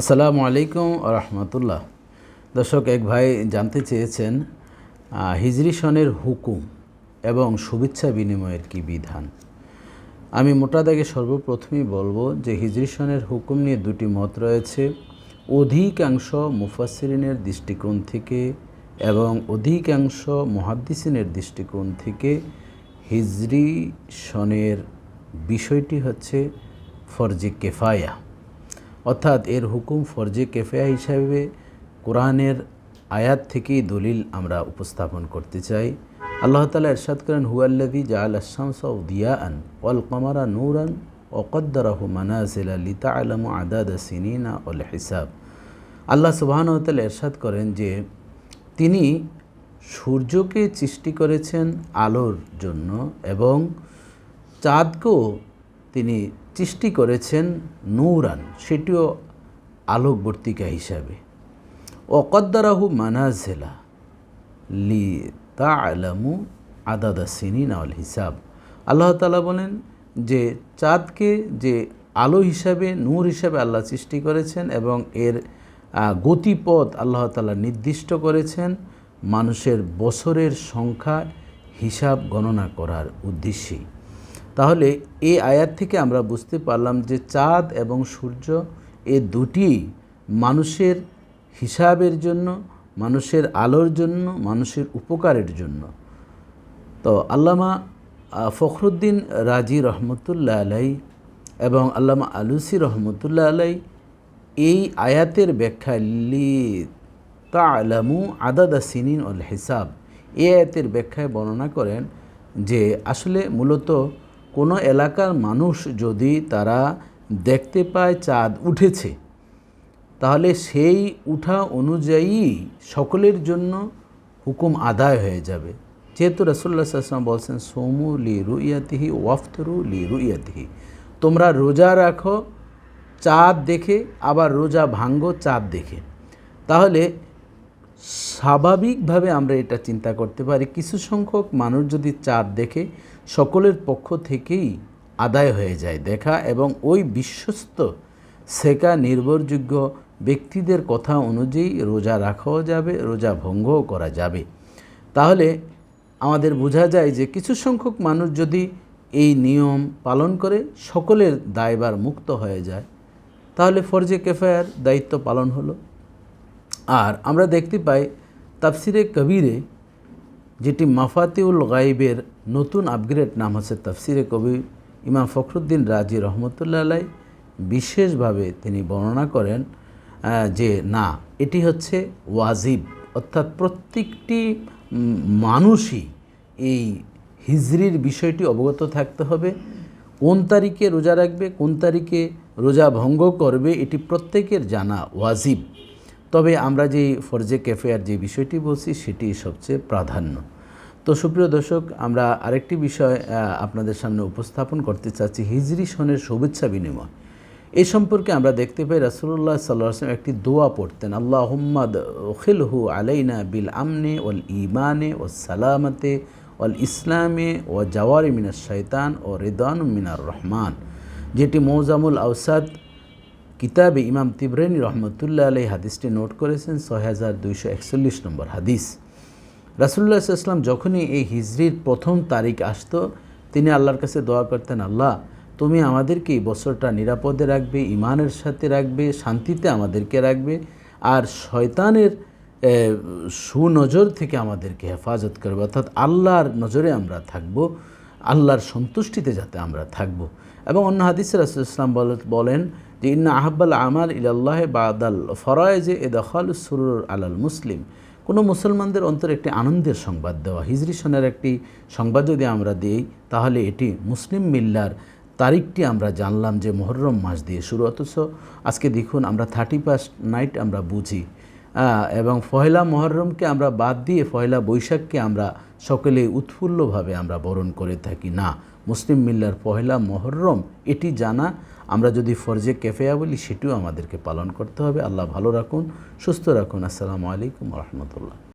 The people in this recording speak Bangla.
আসসালামু আলাইকুম রহমতুল্লাহ। দর্শক, এক ভাই জানতে চেয়েছেন হিজরি সনের হুকুম এবং শুভেচ্ছা বিনিময়ের কি বিধান? আমি মোটা দাগে সর্বপ্রথমেই বলব যে হিজরি সনের হুকুম নিয়ে দুটি মত রয়েছে। অধিকাংশ মুফাসসিরিনের দৃষ্টিকোণ থেকে এবং অধিকাংশ মহাদ্দিসিনের দৃষ্টিকোণ থেকে হিজরি সনের বিষয়টি হচ্ছে ফরজি কেফায়া। অর্থাৎ এর হুকুম ফরজে কেফেয়া হিসাবে কোরআনের আয়াত থেকেই দলিল আমরা উপস্থাপন করতে চাই। আল্লাহ তালা এরশাদ করেন হুয়াল্লাদি জাআল আশামস দিয়া আন ওয়াল কমারা নূরান ওকদ্দারাহু মানাজিলা লিতা আলামু আদাদ সিনিনা ওল হিসাব। আল্লাহ সুবাহন তালা এরশাদ করেন যে, তিনি সূর্যকে সৃষ্টি করেছেন আলোর জন্য এবং চাঁদকেও তিনি সৃষ্টি করেছেন নৌরান, সেটিও আলোকবর্তিকা হিসাবে। অকদ্দারাহু মানাজেলা লি তা আলামু আদাদা সিনিন আল হিসাব। আল্লাহ তালা বলেন যে, চাঁদকে যে আলো হিসাবে, নূর হিসাবে আল্লাহ সৃষ্টি করেছেন এবং এর গতিপথ আল্লাহ তালা নির্দিষ্ট করেছেন, মানুষের বছরের সংখ্যা হিসাব গণনা করার উদ্দেশ্যেই। তাহলে এই আয়াত থেকে আমরা বুঝতে পারলাম যে চাঁদ এবং সূর্য এ দুটি মানুষের হিসাবের জন্য, মানুষের আলোর জন্য, মানুষের উপকারের জন্য। তো আল্লামা ফখরুদ্দিন রাজি রহমতুল্লাহ আলাই এবং আল্লামা আলুসি রহমতুল্লাহ আলাই এই আয়াতের ব্যাখ্যা লি তা আলামু আদাদা সিনিন অল হিসাব। এই আয়াতের ব্যাখ্যায় বর্ণনা করেন যে আসলে মূলত কোনো এলাকার মানুষ যদি তারা দেখতে পায় চাঁদ উঠেছে, তাহলে সেই উঠা অনুযায়ী সকলের জন্য হুকুম আদায় হয়ে যাবে। যেহেতু রসুল্লাহ আসলাম বলছেন, সোমু লি রুইয়াতিহি ওয়াফতরু লি রুইয়াতিহি। তোমরা রোজা রাখো, চাঁদ দেখে, আবার রোজা ভাঙ্গো চাঁদ দেখে। তাহলে স্বাভাবিকভাবে আমরা এটা চিন্তা করতে পারি, কিছু সংখ্যক মানুষ যদি চাঁদ দেখে সকলের পক্ষ থেকেই আদায় হয়ে যায় দেখা এবং ওই বিশ্বস্ত সেকা নির্ভরযোগ্য ব্যক্তিদের কথা অনুযায়ী রোজা রাখাও যাবে, রোজা ভঙ্গও করা যাবে। তাহলে আমাদের বোঝা যায় যে কিছু সংখ্যক মানুষ যদি এই নিয়ম পালন করে, সকলের দায়বার মুক্ত হয়ে যায়, তাহলে ফরজে কেফায়ার দায়িত্ব পালন হলো। আর আমরা দেখতে পাই তাফসিরে কবিরে যেটি মাফাতিউল গাইবের নতুন আপগ্রেড নাম হচ্ছে তাফসিরে কবির ইমাম ফখরুদ্দিন রাজি রহমতুল্লাহ আলাই। বিশেষভাবে তিনি বর্ণনা করেন যে না, এটি হচ্ছে ওয়াজিব, অর্থাৎ প্রত্যেকটি মানুষই এই হিজরির বিষয়টি অবগত থাকতে হবে। কোন তারিখে রোজা রাখবে, কোন তারিখে রোজা ভঙ্গ করবে, এটি প্রত্যেকের জানা ওয়াজিব। তবে আমরা যে ফরজে ক্যাফেয়ার যে বিষয়টি বলছি, সেটি সবচেয়ে প্রাধান্য। তো সুপ্রিয় দর্শক, আমরা আরেকটি বিষয় আপনাদের সামনে উপস্থাপন করতে চাচ্ছি, হিজরি সনের শুভেচ্ছা বিনিময়। এ সম্পর্কে আমরা দেখতে পাই রাসুল্লাহ সাল্লাহ আসলাম একটি দোয়া পড়তেন আল্লাহ হুম্মাদ ওখিলহু আলাইনা বিল আমনে ওল ইমানে ও সালামতে ওল ইসলামে ও জাওয়ারি মিনার শৈতান ও রেদান মিনার রহমান। যেটি মৌজামুল আউসাদ কিতাবে ইমাম তিবরেনী রহমতুল্লাহ আলাই হাদিসটি নোট করেছেন, ছয় হাজার দুইশো একচল্লিশ নম্বর হাদিস। রাসুল্লাহ ইসলাম যখনই এই হিজরির প্রথম তারিখ আসতো, তিনি আল্লাহর কাছে দোয়া করতেন, আল্লাহ, তুমি আমাদেরকে এই বছরটা নিরাপদে রাখবে ইমানের সাথে রাখবে, শান্তিতে আমাদেরকে রাখবে, আর শয়তানের সুনজর থেকে আমাদেরকে হেফাজত করবে। অর্থাৎ আল্লাহর নজরে আমরা থাকব, আল্লাহর সন্তুষ্টিতে যাতে আমরা থাকব। এবং অন্য হাদিসের রাসুল ইসলাম বলেন যে ইন্না আহাব্বাল আমাল ইলাল্লাহ বাদাল ফরায়েজে এ দখল সুরুর আলাল মুসলিম। কোনো মুসলমানদের অন্তরে একটি আনন্দের সংবাদ দেওয়া, হিজরি সনের একটি সংবাদ যদি আমরা দিই, তাহলে এটি মুসলিম মিল্লার তারিখটি আমরা জানলাম যে মহরম মাস দিয়ে শুরু। অথচ আজকে দেখুন আমরা থার্টি ফার্স্ট নাইট আমরা বুঝি। এবং পয়লা মহরমকে আমরা বাদ দিয়ে পয়লা বৈশাখকে আমরা সকলে উৎফুল্লভাবে আমরা বরণ করে থাকি। না মুসলিম মিল্লার পহেলা মহরম, এটি জানা, আমরা যদি ফরজে কেফেয়া বলি, সেটিও আমাদেরকে পালন করতে হবে। আল্লাহ ভালো রাখুন, সুস্থ রাখুন। আসসালামু আলাইকুম রহমতুল্লাহ।